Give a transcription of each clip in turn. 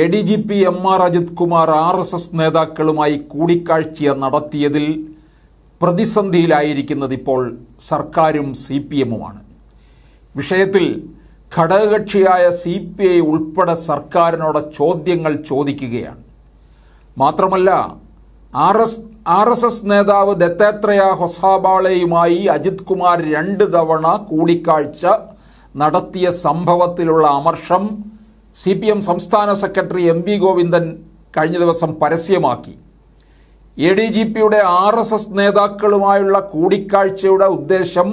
A D G P M R Ajith Kumar R S S നേതാക്കളുമായി കൂടിക്കാഴ്ച നടത്തിയതിൽ പ്രതിസന്ധിയിലായിരിക്കുന്നത് ഇപ്പോൾ സർക്കാരും സി പി എമ്മുമാണ്. വിഷയത്തിൽ ഘടകകക്ഷിയായ സി പി ഐ ഉൾപ്പെടെ സർക്കാരിനോട് ചോദ്യങ്ങൾ ചോദിക്കുകയാണ്. മാത്രമല്ല R S R S S നേതാവ് ദത്താത്രേയ ഹൊസാബാളയുമായി അജിത് കുമാർ രണ്ട് തവണ കൂടിക്കാഴ്ച നടത്തിയ സംഭവത്തിലുള്ള അമർഷം സി പി എം സംസ്ഥാന സെക്രട്ടറി എം വി ഗോവിന്ദൻ കഴിഞ്ഞ ദിവസം പരസ്യമാക്കി. എ ഡി ജി പിയുടെ ആർ എസ് എസ് നേതാക്കളുമായുള്ള കൂടിക്കാഴ്ചയുടെ ഉദ്ദേശം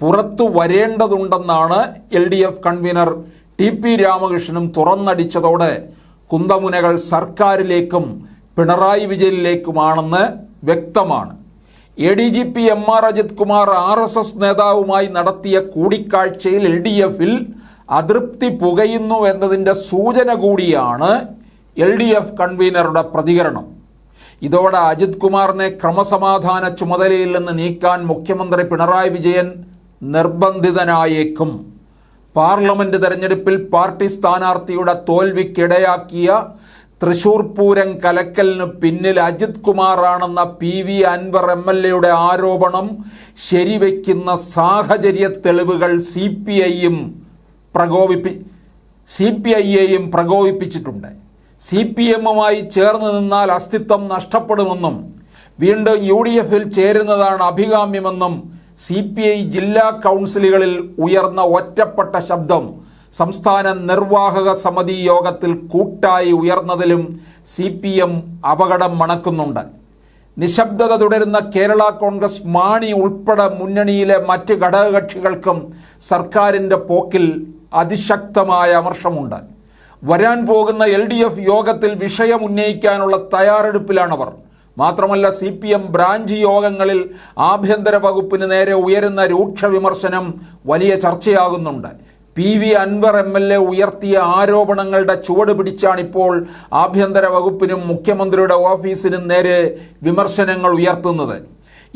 പുറത്തു വരേണ്ടതുണ്ടെന്നാണ് L D F convenor T P രാമകൃഷ്ണനും തുറന്നടിച്ചതോടെ കുന്തമുനകൾ സർക്കാരിലേക്കും പിണറായി വിജയനിലേക്കുമാണെന്ന് വ്യക്തമാണ്. A D G P M R Ajith Kumar R S S നേതാവുമായി നടത്തിയ കൂടിക്കാഴ്ചയിൽ എൽ ഡി എഫിൽ അതൃപ്തി പുകയുന്നു എന്നതിന്റെ സൂചന കൂടിയാണ് എൽ ഡി എഫ് കൺവീനറുടെ പ്രതികരണം. ഇതോടെ അജിത് കുമാറിനെ ക്രമസമാധാന ചുമതലയിൽ നിന്ന് നീക്കാൻ മുഖ്യമന്ത്രി പിണറായി വിജയൻ നിർബന്ധിതനായേക്കും. പാർലമെന്റ് തെരഞ്ഞെടുപ്പിൽ പാർട്ടി സ്ഥാനാർത്ഥിയുടെ തോൽവിക്കിടയാക്കിയ തൃശൂർ പൂരം കലക്കലിന് പിന്നിൽ Ajith കുമാറാണെന്ന P V Anvar M L എയുടെ ആരോപണം ശരിവയ്ക്കുന്ന സാഹചര്യ തെളിവുകൾ സി പി ഐയും പ്രകോപിപ്പി സി പി ഐയെയും പ്രകോപിപ്പിച്ചിട്ടുണ്ട്. സി പി എമ്മുമായി ചേർന്ന് നിന്നാൽ അസ്തിത്വം നഷ്ടപ്പെടുമെന്നും വീണ്ടും യു ഡി എഫിൽ ചേരുന്നതാണ് അഭികാമ്യമെന്നും സി പി ഐ ജില്ലാ കൗൺസിലുകളിൽ ഉയർന്ന ഒറ്റപ്പെട്ട ശബ്ദം സംസ്ഥാന നിർവാഹക സമിതി യോഗത്തിൽ കൂട്ടായി ഉയർന്നതിലും സി പി എം അപകടം മണക്കുന്നുണ്ട്. നിശബ്ദത തുടരുന്ന കേരള കോൺഗ്രസ് മാണി ഉൾപ്പെടെ മുന്നണിയിലെ മറ്റ് ഘടകകക്ഷികൾക്കും സർക്കാരിന്റെ പോക്കിൽ അതിശക്തമായ അമർഷമുണ്ട് വരാൻ പോകുന്ന എൽ ഡി എഫ് യോഗത്തിൽ വിഷയം ഉന്നയിക്കാനുള്ള തയ്യാറെടുപ്പിലാണവർ. മാത്രമല്ല സി പി എം ബ്രാഞ്ച് യോഗങ്ങളിൽ ആഭ്യന്തര വകുപ്പിന് നേരെ ഉയരുന്ന രൂക്ഷ വിമർശനം വലിയ ചർച്ചയാകുന്നുണ്ട്. P V Anvar M L A ഉയർത്തിയ ആരോപണങ്ങളുടെ ചുവട് പിടിച്ചാണിപ്പോൾ ആഭ്യന്തര വകുപ്പിനും മുഖ്യമന്ത്രിയുടെ ഓഫീസിനും നേരെ വിമർശനങ്ങൾ ഉയർത്തുന്നത്.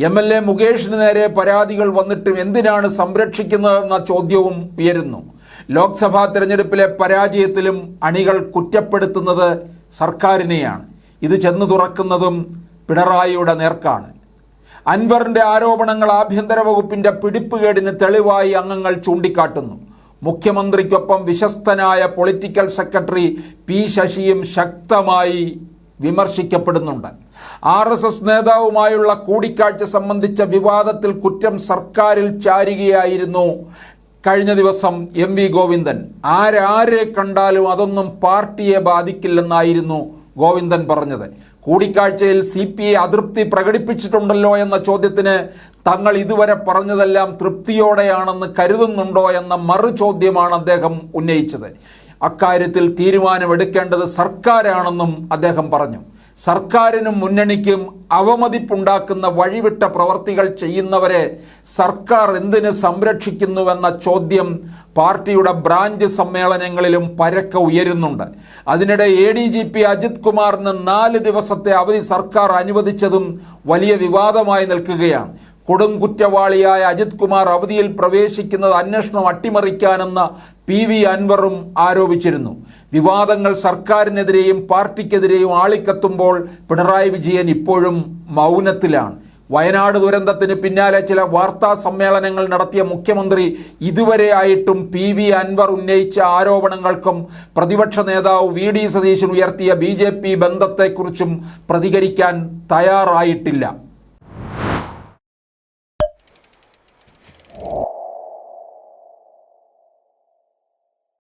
എം എൽ എ മുകേഷിന് നേരെ പരാതികൾ വന്നിട്ടും എന്തിനാണ് സംരക്ഷിക്കുന്നതെന്ന ചോദ്യവും ഉയരുന്നു. ലോക്സഭാ തിരഞ്ഞെടുപ്പിലെ പരാജയത്തിലും അണികൾ കുറ്റപ്പെടുത്തുന്നത് സർക്കാരിനെയാണ്. ഇത് ചെന്നു തുറക്കുന്നതും പിണറായിയുടെ നേർക്കാണ്. അൻവറിന്റെ ആരോപണങ്ങൾ ആഭ്യന്തര വകുപ്പിന്റെ പിടിപ്പുകേടിന് തെളിവായി അംഗങ്ങൾ ചൂണ്ടിക്കാട്ടുന്നു. മുഖ്യമന്ത്രിക്കൊപ്പം വിശ്വസ്തനായ പൊളിറ്റിക്കൽ സെക്രട്ടറി പി ശശിയും ശക്തമായി വിമർശിക്കപ്പെടുന്നുണ്ട്. ആർ എസ് എസ് നേതാവുമായുള്ള കൂടിക്കാഴ്ച സംബന്ധിച്ച വിവാദത്തിൽ കുറ്റം സർക്കാരിൽ ചാരുകയായിരുന്നു കഴിഞ്ഞ ദിവസം എം വി ഗോവിന്ദൻ ആരാരെ കണ്ടാലും അതൊന്നും പാർട്ടിയെ ബാധിക്കില്ലെന്നായിരുന്നു ഗോവിന്ദൻ പറഞ്ഞത്. കൂടിക്കാഴ്ചയിൽ സി പി ഐ അതൃപ്തി പ്രകടിപ്പിച്ചിട്ടുണ്ടല്ലോ എന്ന ചോദ്യത്തിന് തങ്ങൾ ഇതുവരെ പറഞ്ഞതെല്ലാം തൃപ്തിയോടെയാണെന്ന് കരുതുന്നുണ്ടോ എന്ന മറു ചോദ്യമാണ് അദ്ദേഹം ഉന്നയിച്ചത്. അക്കാര്യത്തിൽ തീരുമാനമെടുക്കേണ്ടത് സർക്കാരാണെന്നും അദ്ദേഹം പറഞ്ഞു. സർക്കാരിനും മുന്നണിക്കും അവമതിപ്പുണ്ടാക്കുന്ന വഴിവിട്ട പ്രവർത്തികൾ ചെയ്യുന്നവരെ സർക്കാർ എന്തിന് സംരക്ഷിക്കുന്നുവെന്ന ചോദ്യം പാർട്ടിയുടെ ബ്രാഞ്ച് സമ്മേളനങ്ങളിലും പരക്കെ ഉയരുന്നുണ്ട്. അതിനിടെ A D G P Ajith കുമാറിന് നാല് ദിവസത്തെ അവധി സർക്കാർ അനുവദിച്ചതും വലിയ വിവാദമായി നിൽക്കുകയാണ്. കൊടും കുറ്റവാളിയായ അജിത് കുമാർ അവധിയിൽ പ്രവേശിക്കുന്നത് അന്വേഷണം അട്ടിമറിക്കാനെന്ന പി വി അൻവറും ആരോപിച്ചിരുന്നു. വിവാദങ്ങൾ സർക്കാരിനെതിരെയും പാർട്ടിക്കെതിരെയും ആളിക്കത്തുമ്പോൾ പിണറായി വിജയൻ ഇപ്പോഴും മൗനത്തിലാണ്. വയനാട് ദുരന്തത്തിന് പിന്നാലെ ചില വാർത്താ സമ്മേളനങ്ങൾ നടത്തിയ മുഖ്യമന്ത്രി ഇതുവരെയായിട്ടും പി വി അൻവർ ഉന്നയിച്ച ആരോപണങ്ങൾക്കും പ്രതിപക്ഷ നേതാവ് വി ഡി സതീശൻ ഉയർത്തിയ ബി ബന്ധത്തെക്കുറിച്ചും പ്രതികരിക്കാൻ തയ്യാറായിട്ടില്ല.